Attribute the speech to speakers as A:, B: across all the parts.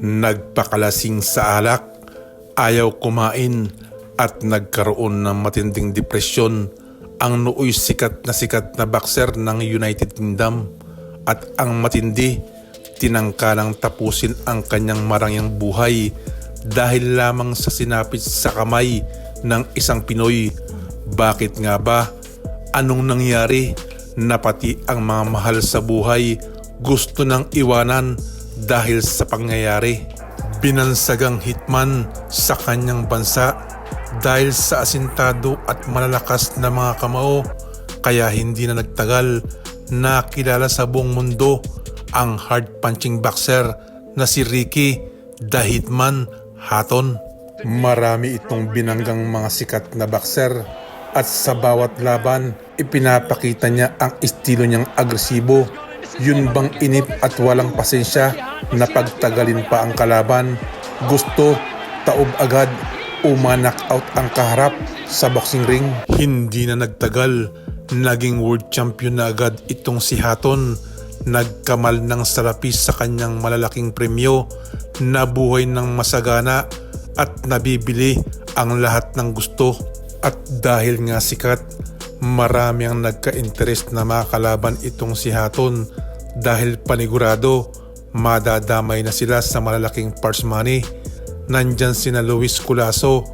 A: Nagpakalasing sa alak, ayaw kumain at nagkaroon ng matinding depresyon ang nooy sikat na sikat na boxer ng United Kingdom at ang matindi tinangkalang tapusin ang kanyang marangyang buhay dahil lamang sa sinapit sa kamay ng isang Pinoy. Bakit nga ba? Anong nangyari na pati ang mga mahal sa buhay gusto nang iwanan dahil sa pangyayari? Binansagang hitman sa kanyang bansa dahil sa asintado at malalakas na mga kamao kaya hindi na nagtagal na kilala sa buong mundo ang hard punching boxer na si Ricky the Hitman Hatton. Marami itong binanggang mga sikat na boxer at sa bawat laban ipinapakita niya ang estilo niyang agresibo. Yun bang inip at walang pasensya na pagtagalin pa ang kalaban? Gusto, taob agad, umanak out ang kaharap sa boxing ring. Hindi na nagtagal, naging world champion na agad itong si Hatton. Nagkamal ng salapi sa kanyang malalaking premyo, nabuhay ng masagana at nabibili ang lahat ng gusto. At dahil nga sikat, marami ang nagka-interest na makalaban itong si Hatton dahil panigurado madadamay na sila sa malalaking purse money. Nandyan sina Luis Culaso,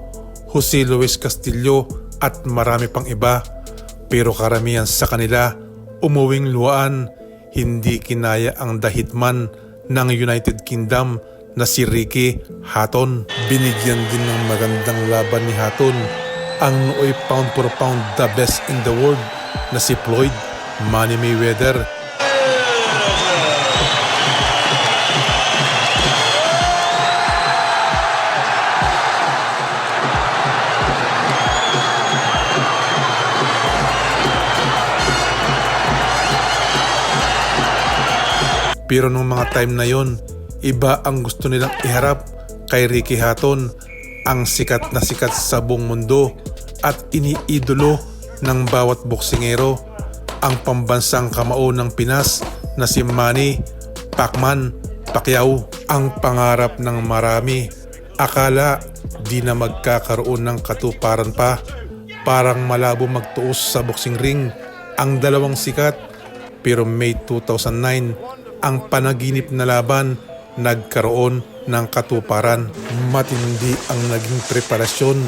A: Jose Luis Castillo at marami pang iba. Pero karamihan sa kanila umuwing luwaan, hindi kinaya ang dahitman ng United Kingdom na si Ricky Hatton. Binigyan din ng magandang laban ni Hatton ang nooy pound for pound the best in the world na si Floyd Money Mayweather. Pero nung mga time na yon, iba ang gusto nilang iharap kay Ricky Hatton, ang sikat na sikat sa buong mundo at iniidolo ng bawat boksingero, ang pambansang kamao ng Pinas na si Manny Pacman Pacquiao, ang pangarap ng marami. Akala di na magkakaroon ng katuparan pa, parang malabo magtuos sa boxing ring ang dalawang sikat pero May 2009 ang panaginip na laban nagkaroon ng katuparan. Matindi ang naging preparasyon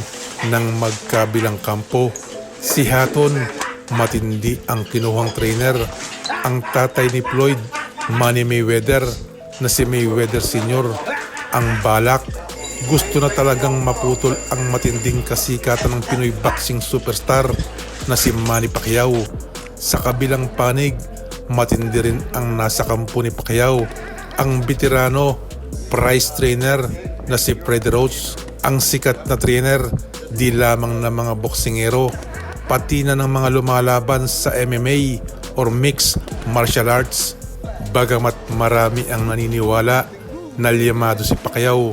A: ng magkabilang kampo. Si Hatton, matindi ang kinuhang trainer. Ang tatay ni Floyd, Manny Mayweather, na si Mayweather Sr. Ang balak, gusto na talagang maputol ang matinding kasikatan ng Pinoy boxing superstar na si Manny Pacquiao. Sa kabilang panig, matindi rin ang nasa kampo ni Pacquiao, ang veterano prize trainer na si Fred Roach, ang sikat na trainer di lamang ng mga boksingero, pati na ng mga lumalaban sa MMA or mixed martial arts. Bagamat marami ang naniniwala na liyamado si Pacquiao,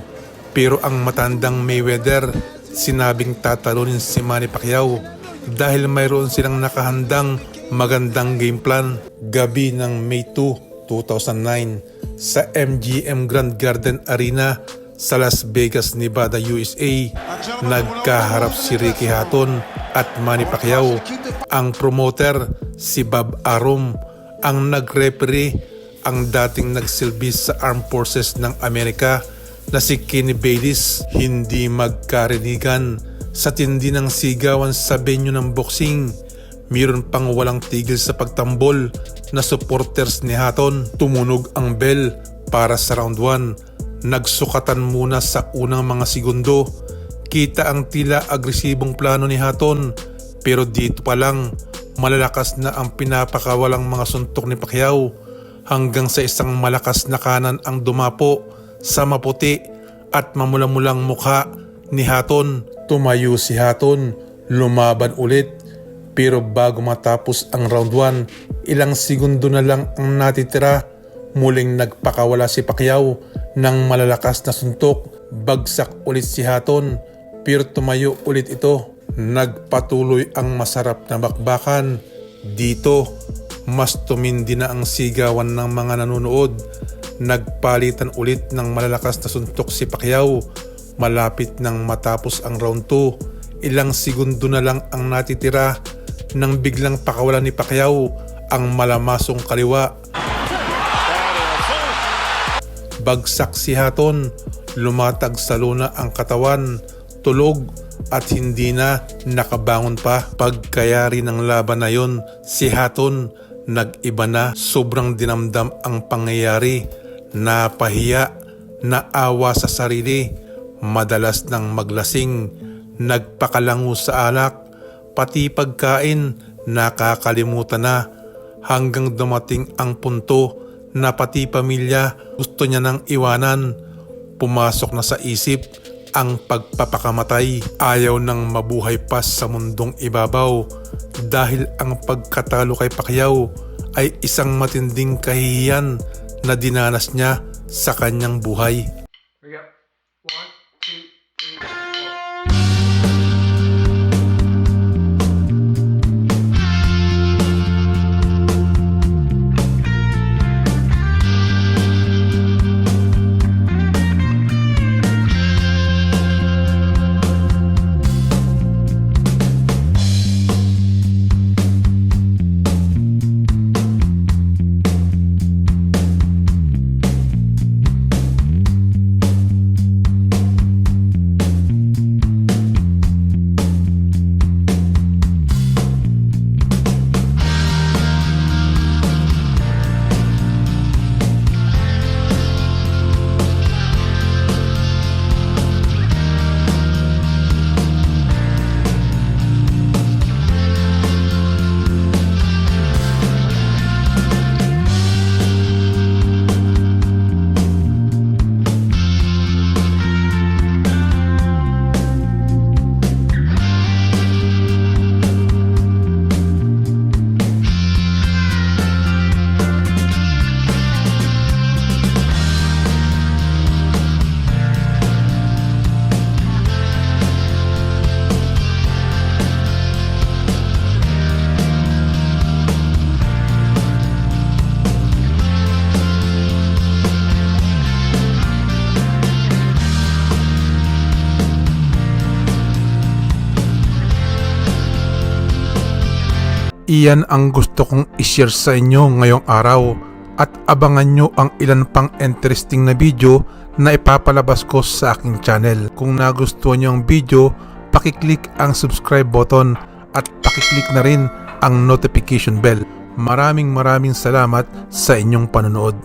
A: pero ang matandang Mayweather sinabing tatalunin si Manny Pacquiao dahil mayroon silang nakahandang magandang game plan. Gabi ng May 2, 2009 sa MGM Grand Garden Arena sa Las Vegas, Nevada, USA, nagkaharap si Ricky Hatton at Manny Pacquiao. Ang promoter, si Bob Arum, ang nag-referee, ang dating nagsilbi sa Armed Forces ng Amerika na si Kenny Bayliss, hindi magkarinigan sa tindi ng sigawan sa venue ng boxing. Mayroon pang walang tigil sa pagtambol na supporters ni Hatton. Tumunog ang bell para sa round 1. Nagsukatan muna sa unang mga segundo. Kita ang tila agresibong plano ni Hatton pero dito pa lang malalakas na ang pinapakawalang mga suntok ni Pacquiao hanggang sa isang malakas na kanan ang dumapo sa maputi at mamula-mulang mukha ni Hatton. Tumayo si Hatton, lumaban ulit pero bago matapos ang round 1, ilang segundo na lang ang natitira. Muling nagpakawala si Pacquiao ng malalakas na suntok. Bagsak ulit si Hatton pero tumayo ulit ito. Nagpatuloy ang masarap na bakbakan. Dito, mas tumindi na ang sigawan ng mga nanonood. Nagpalitan ulit ng malalakas na suntok si Pacquiao. Malapit nang matapos ang round 2. Ilang segundo na lang ang natitira nang biglang pakawalan ni Pacquiao ang malamasong kaliwa. Bagsak si Haton, lumatag sa luna ang katawan, tulog at hindi na nakabangon pa. Pagkayari ng laban na yon, si Haton nag-iba na. Sobrang dinamdam ang pangyayari. Napahiya, naawa sa sarili, madalas nang maglasing, nagpakalango sa alak, pati pagkain nakakalimutan na. Hanggang dumating ang punto na pati pamilya gusto niya nang iwanan. Pumasok na sa isip ang pagpapakamatay. Ayaw nang mabuhay pa sa mundong ibabaw dahil ang pagkatalo kay Pacquiao ay isang matinding kahihiyan na dinanas niya sa kanyang buhay. Iyan ang gusto kong ishare sa inyo ngayong araw at abangan nyo ang ilan pang interesting na video na ipapalabas ko sa aking channel. Kung nagustuhan nyo ang video, pakiclick ang subscribe button at pakiclick na rin ang notification bell. Maraming maraming salamat sa inyong panonood.